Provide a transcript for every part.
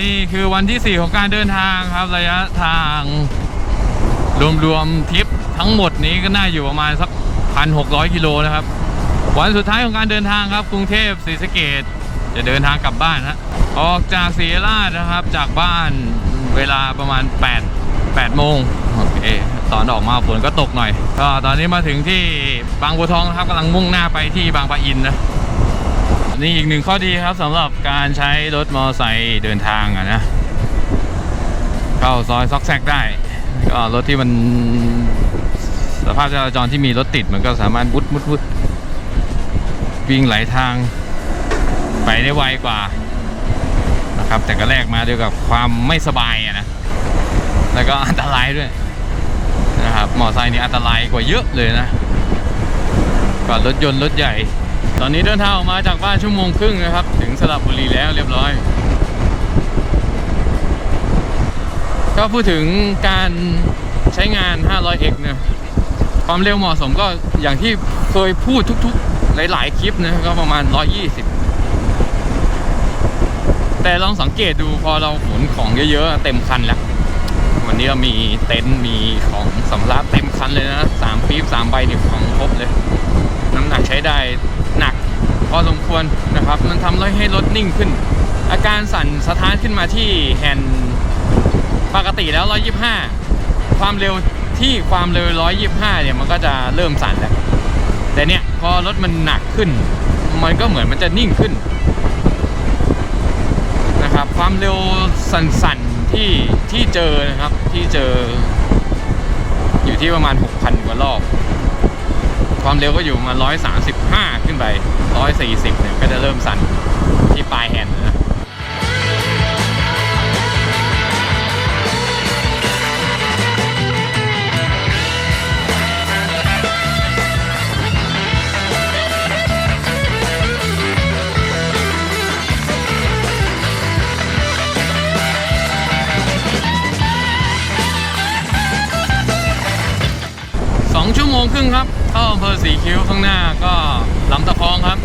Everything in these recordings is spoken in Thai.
นี่คือวันที่ 4 ของการเดินทางครับระยะทาง รวมๆทริปทั้งหมดนี้ก็น่าอยู่ประมาณสัก 1,600 กิโลนะครับ วันสุดท้ายของการเดินทางครับกรุงเทพศรีสะเกดจะเดินทางกลับบ้านฮะออกจากศรีราชนะครับจากบ้านเวลาประมาณ 8 8โมงโอเคตอนออกมาฝนก็ตกหน่อย ก็ตอนนี้มาถึงที่บางบัวทองนะครับกำลังมุ่งหน้าไปที่บางปะอินนะ นี่อีกหนึ่งข้อดีครับสำหรับการใช้รถมอเตอร์ไซค์เดินทางอะนะเข้าซอยซอกแซกได้ก็รถที่มันสภาพจราจรที่มีรถติดมันก็สามารถวุดวุดวุดวิ่งไหลาทางไปได้ไวกว่านะครับแต่ก็แลกมาด้วยกับความไม่สบายอะนะ แล้วก็อันตรายด้วยนะครับมอไซค์นี่อันตรายกว่าเยอะเลยนะกว่ารถยนต์รถใหญ่ ตอนนี้เดินทางออกมาจากบ้านชั่วโมงครึ่งนะครับ ถึงสระบุรีแล้วเรียบร้อย ก็พูดถึงการใช้งาน 500x เนี่ยความเร็วเหมาะสมก็อย่างที่เคยพูดทุกๆ หลายๆ คลิปนะก็ประมาณ 120 แต่ลองสังเกตดูพอเราขนของเยอะๆ เต็มคันแล้ว วันนี้เรามีเต็นท์มีของสัมภาระเต็มคันเลยนะสามปี๊บสามใบนี่ของครบเลย น้ำหนักใช้ได้ หนักพอสมควรนะครับ มันทำให้รถนิ่งขึ้น อาการสั่นสะท้านขึ้นมาที่แฮนด์ปกติแล้ว 125 ความเร็วที่ความเร็ว 125 เนี่ยมันก็จะเริ่มสั่นแล้ว แต่เนี่ยพอรถมันหนักขึ้น มันก็เหมือนมันจะนิ่งขึ้นนะครับความเร็วสั่นๆที่ที่เจอนะครับที่เจออยู่ที่ประมาณ 6,000 กว่ารอบ ความเร็วก็อยู่มา 135 ขึ้นไป 140 เนี่ย ก็จะเริ่มสั่นที่ปลายแฮนด์นะ รึ่งครับ เข้าอำเภอสีคิ้วข้างหน้าก็ลำตะคองครับ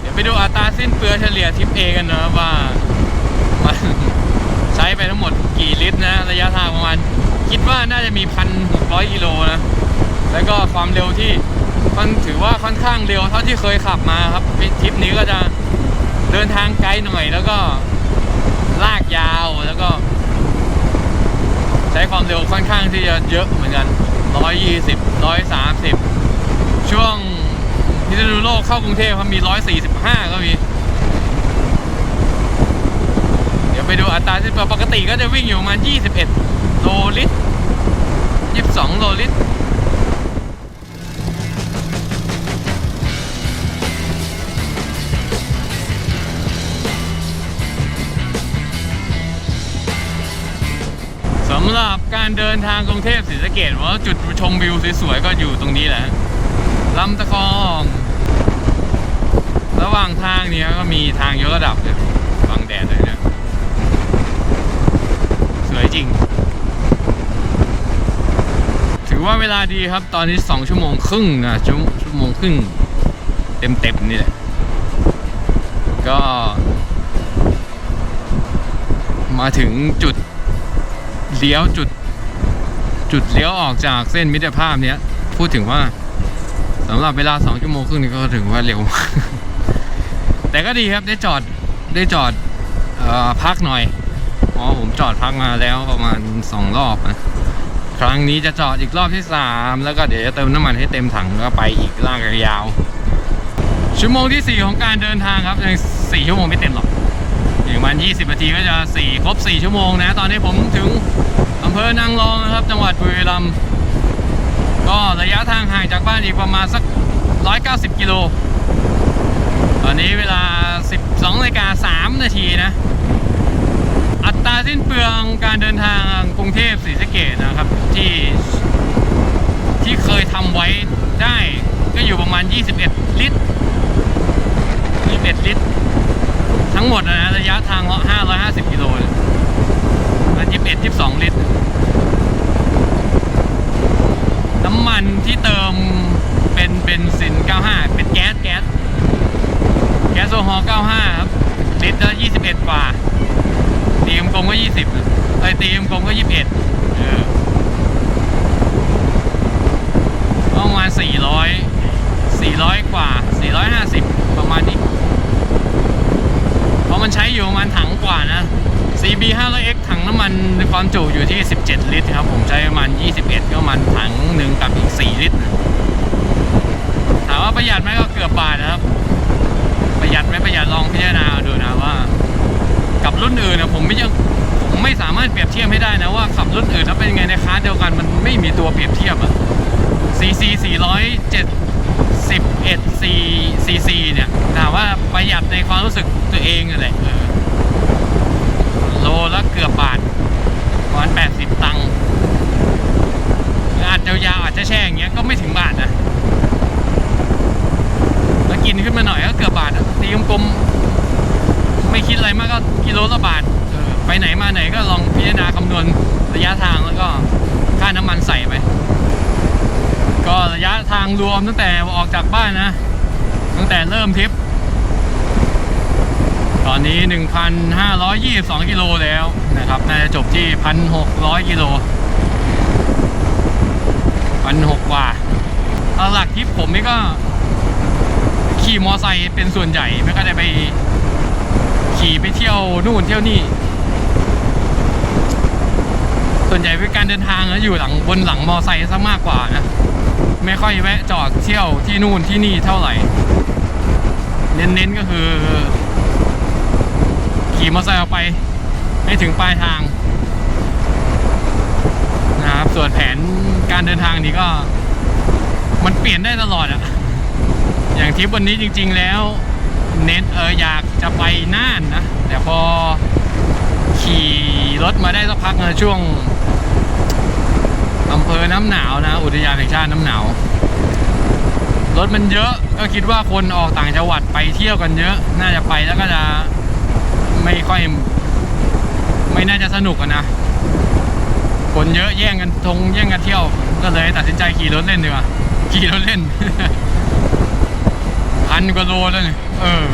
เดี๋ยวไปดูอัตราสิ้นเปลือเฉลี่ยทิปเอกันนะว่า ไปทั้งหมดกี่ลิตรนะ ระยะทางประมาณ คิดว่าน่าจะมีพันหกร้อยกิโลนะ แล้วก็ความเร็วที่มันถือว่าค่อนข้างเร็วเท่าที่เคยขับมาครับทริปนี้ก็จะเดินทางไกลหน่อยแล้วก็ลากยาวแล้วก็ ใช้ความเร็วค่อนข้างที่จะเยอะเหมือนกัน120 130ช่วงพิษณุโลกเข้ากรุงเทพครับมี145ก็มี เปดูอัตราที่ปกติก็จะวิ่งอยู่ประมาณ21 โลลิตร 22 โลลิตรสำหรับการเดินทางกรุงเทพศรีสะเกดว่าจุดชมวิวสวยๆก็อยู่ตรงนี้แหละลำตะคอง ระหว่างทางเนี้ยก็มีทางยกระดับเลยบังแดดเลยเนี่ย จริง ถือว่าเวลาดีครับ ตอนนี้2ชั่วโมงครึ่งนะชั่วชั่วโมงครึ่งเต็มๆนี่แหละ ก็ มาถึงจุดเลี้ยวจุด จุดเลี้ยวออกจากเส้นมิตรภาพเนี้ย พูดถึงว่าสำหรับเวลา2ชั่วโมงครึ่งนี่ก็ถือว่าเร็ว แต่ก็ดีครับได้จอดได้จอดออพักหน่อย อ๋อผมจอดพักมาแล้วประมาณสองรอบนะครั้งนี้จะจอดอีกรอบที่สามแล้วก็เดี๋ยวจะเติมน้ำมันให้เต็มถังแล้วก็ไปอีกลากยาว ชั่วโมงที่สี่ของการเดินทางครับยังสี่ชั่วโมงไม่เต็มหรอกอีกประมาณ20นาทีก็จะสี่ครบ 4 ชั่วโมงนะ ตอนนี้ผมถึงอำเภอนางรองนะครับ จังหวัดบุรีรัมย์ก็ระยะทางห่างจากบ้านอีกประมาณสัก 190 กิโล ตอนนี้เวลา 12นาฬิกา3นาทีนะ สิ้นเปลืองการเดินทางกรุงเทพศรีสะเกดนะครับ ที่ที่เคยทำไว้ได้ก็อยู่ประมาณ 21 ลิตร 21 ลิตร ทั้งหมดนะระยะทางเลาะ550 กิโลเนี่ยแล้ว21 22 ลิตร น้ำมันที่เติมเป็นเบนซิน 95 เป็นแก๊สแก๊ส แก๊สโซฮอล์95 ครับ ลิตรละ21กว่า ตีมกลมก็ 20ไอ้ยตีมกลมก็ 21เออประมาณ 400 400 กว่า 450 ประมาณนี้ เพราะมันใช้อยู่ประมาณถังกว่านะ CB 500X ถังน้ำมันความจุอยู่ที่ 17 ลิตรครับ ผมใช้ประมาณ 21 ก็ประมาณถังหนึ่งกับอีก 4 ลิตร ถามว่าประหยัดไหมก็เกือบบาทนะครับ ประหยัดไหมประหยัดลองพิจารณาดูนะว่า กับรุ่นอื่นนะผมไม่ยังผมไม่สามารถเปรียบเทียบให้ได้นะว่าขับรุ่นอื่นแล้วเป็นยังไงในคลาสเดียวกันมันไม่มีตัวเปรียบเทียบอะ CC 471 C CC เนี่ยถามว่าประหยัดในความรู้สึกตัวเองนั่นแหละโลละเกือบบาทประมาณ80 ตังค์อาจจะยาวๆอาจจะแช่อย่างเงี้ยก็ไม่ถึงบาทนะแล้วกินขึ้นมาหน่อยก็เกือบบาทอะตีกลมๆไม่คิดอะไรมากก็กิโลละบาทเออไปไหนมาไหนก็ลองพิจารณาคำนวณระยะทางแล้วก็ค่าน้ำมันใส่ไป ก็ระยะทางรวมตั้งแต่ออกจากบ้านนะ ตั้งแต่เริ่มทริป ตอนนี้ 1,522 กิโลแล้วนะครับ น่าจะจบที่ 1,600 กิโล1,600กว่าเอาหลักทริปผมนี่ก็ขี่มอไซค์เป็นส่วนใหญ่ ไม่ก็ได้ไปขี่ไปเที่ยวนู่นเที่ยวนี่ส่ วนใหญ่เป็นการเดินทางนะอยู่หลังบนหลังมอไซค์ซะมากกว่านะ ไม่ค่อยแวะจอดเที่ยวที่นู่นที่นี่เท่าไหร่ เน้นๆก็คือ ขี่มอไซค์ออกไปให้ถึงปลายทางนะครับส่วนแผนการเดินทางนี้ก็ มันเปลี่ยนได้ตลอดอะอย่างทริปวันนี้จริง ๆ แล้ว เน้นเอออยากจะไปน่านนะแต่พอขี่รถมาได้สักพักนะช่วง น้ำหนาวนะ อุทยานแห่งชาติน้ำหนาว รถมันเยอะก็คิดว่าคนออกต่างจังหวัดไปเที่ยวกันเยอะ น่าจะไปแล้วก็จะไม่ค่อย ไม่น่าจะสนุกนะคนเยอะแย่งกันทงแย่งกันเที่ยว ก็เลยตัดสินใจขี่รถเล่นดีกว่าขี่รถเล่นพันกว่าโลแล้วเนี่ยเออ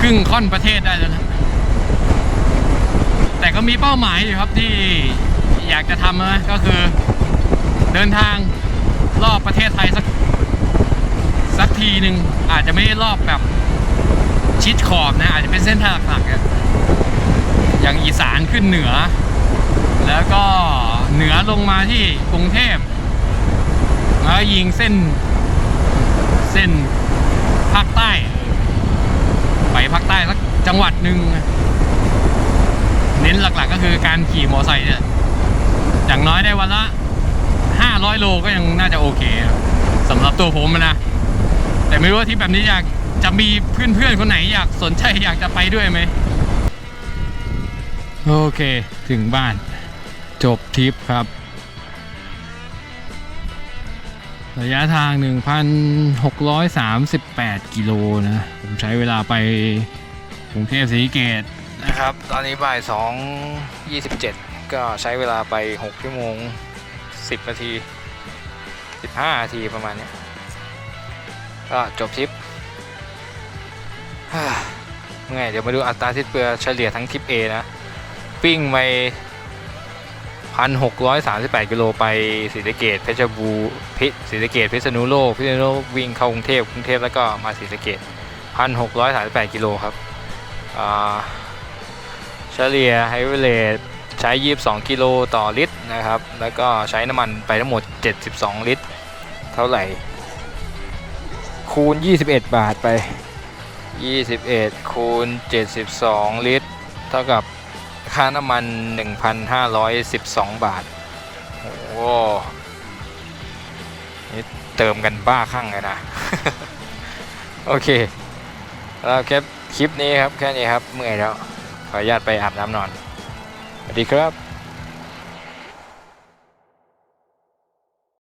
ครึ่งค่อนประเทศได้แล้วนะแต่ก็มีเป้าหมายอยู่ครับที่ อยากจะทำนะก็คือเดินทางรอบประเทศไทยสักสักทีหนึ่งอาจจะไม่ได้รอบแบบชิดขอบนะ อาจจะเป็นเส้นทางหลักๆอย่างอีสานขึ้นเหนือ แล้วก็เหนือลงมาที่กรุงเทพแล้วยิงเส้นเส้นภาคใต้ ไปภาคใต้สักจังหวัดหนึ่งเน้นหลักๆก็คือการขี่มอไซค์เนี่ย อย่างน้อยได้วันละ 500 โลก็ยังน่าจะโอเคสำหรับตัวผมนะ แต่ไม่รู้ว่าทริปแบบนี้อยากจะมีเพื่อนๆคนไหนอยากสนใจอยากจะไปด้วยไหมโอเคถึงบ้านจบทริปครับ ระยะทาง 1,638 กิโลนะ ผมใช้เวลาไปกรุงเทพศรีสะเกตนะครับ ตอนนี้บ่ายสองยี่สิบเจ็ด ก็ใช้เวลาไปหกชั่วโมงสิบนาทีสิบห้านาทีประมาณนี้ก็จบทริปฮ่าเมื่อยเดี๋ยวมาดูอัตราสิ้นเปลือเฉลี่ยทั้งทริป A นะ ปิ้งไปพันหกร้อยสามสิบแปดกิโลไปศรีสะเกดเพชรบูรพิศรีสะเกดพิษณุโลกพิษณุโลกวิ่งเข้ากรุงเทพกรุงเทพแล้วก็มาศรีสะเกดพันหกร้อยสามสิบแปดกิโลครับเฉลี่ยไฮเวเลต ใช้ 22 กิโลต่อลิตรนะครับ แล้วก็ใช้น้ำมันไปทั้งหมด 72 ลิตร เท่าไหร่ คูณ 21 บาทไป 21 คูณ 72 ลิตร เท่ากับค่าน้ำมัน 1,512 บาท โอ้โหนี่เติมกันบ้าคลั่งเลยนะ โอเค แล้วแค่คลิปนี้ครับ แค่นี้ครับ เมื่อยแล้ว ขออนุญาตไปอาบน้ำนอน สวัสดีครับ